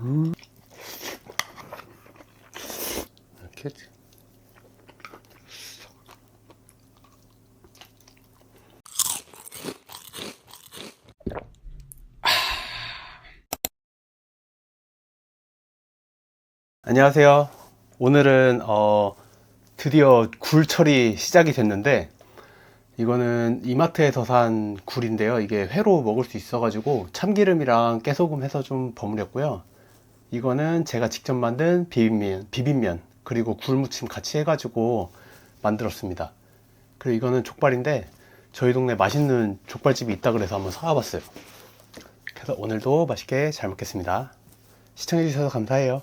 음. 이렇게 안녕하세요. 오늘은 어, 드디어 굴철이 시작이 됐는데 이거는 이마트에서 산 굴인데요. 이게 회로 먹을 수 있어가지고 참기름이랑 깨소금 해서 좀 버무렸고요. 이거는 제가 직접 만든 비빔면, 비빔면 그리고 굴무침 같이 해가지고 만들었습니다. 그리고 이거는 족발인데 저희 동네 맛있는 족발집이 있다 그래서 한번 사와봤어요. 그래서 오늘도 맛있게 잘 먹겠습니다. 시청해주셔서 감사해요.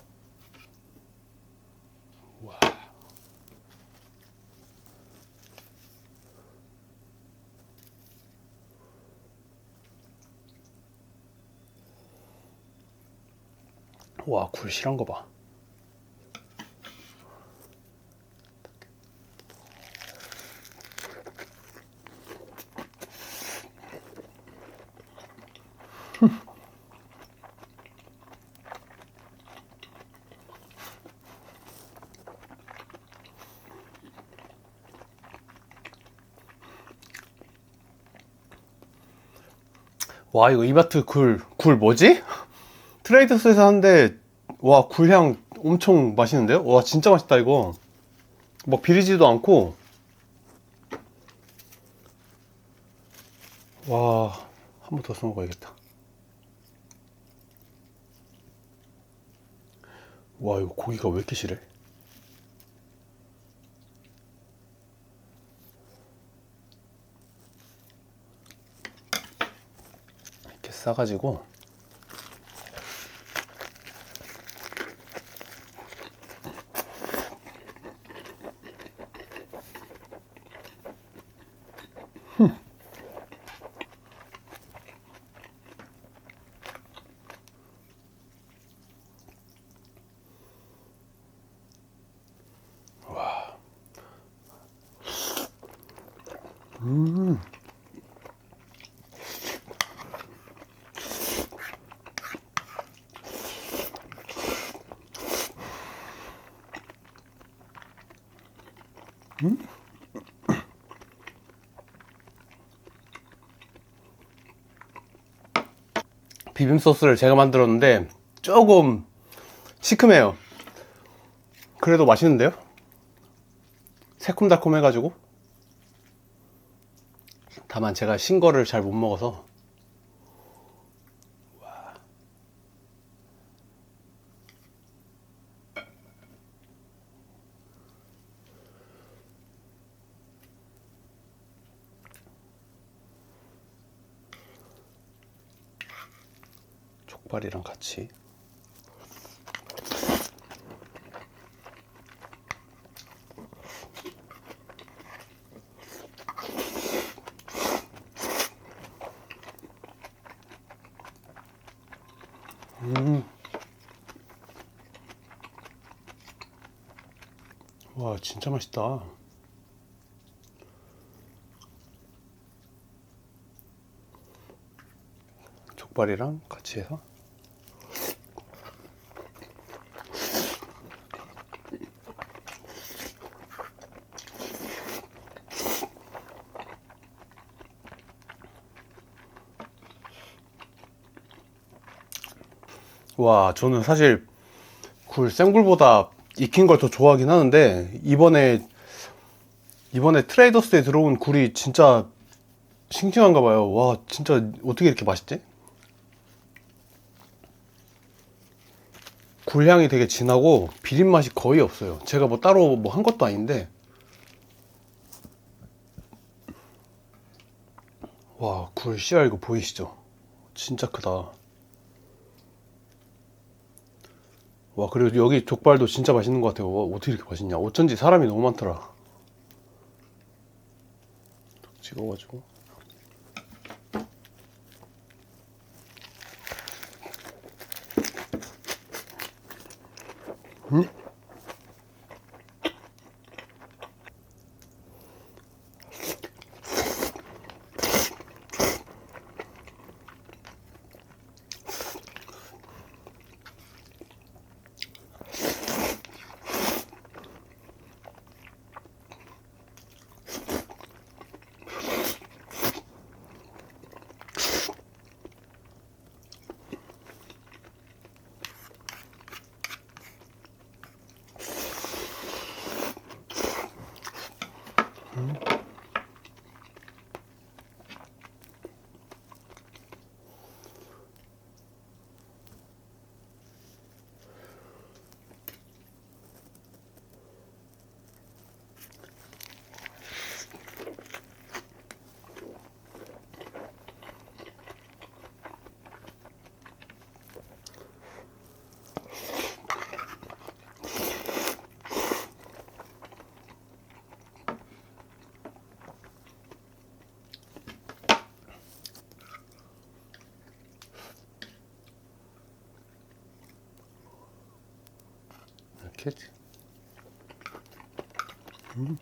와, 굴 실한 거 봐. 와, 이거 이마트 굴, 굴 뭐지? 트레이더스에서 하는데, 와, 굴향 엄청 맛있는데요? 와, 진짜 맛있다, 이거. 막 비리지도 않고. 와, 한 번 더 써먹어야겠다. 와, 이거 고기가 왜 이렇게 실해? 이렇게 싸가지고. Huh. 비빔 소스를 제가 만들었는데 조금 시큼해요. 그래도 맛있는데요? 새콤달콤 해가지고. 다만 제가 신 거를 잘 못 먹어서. 족발이랑 같이. 음. 와, 진짜 맛있다. 족발이랑 같이 해서. 와, 저는 사실 굴 생굴보다 익힌 걸 더 좋아하긴 하는데 이번에 이번에 트레이더스에 들어온 굴이 진짜 싱싱한가 봐요. 와, 진짜 어떻게 이렇게 맛있지? 굴향이 되게 진하고 비린 맛이 거의 없어요. 제가 뭐 따로 뭐 한 것도 아닌데 와, 굴 씨알 이거 보이시죠? 진짜 크다. 와, 그리고 여기 족발도 진짜 맛있는 것 같아요. 와, 어떻게 이렇게 맛있냐? 어쩐지 사람이 너무 많더라. 찍어가지고. 음? 이렇게 음.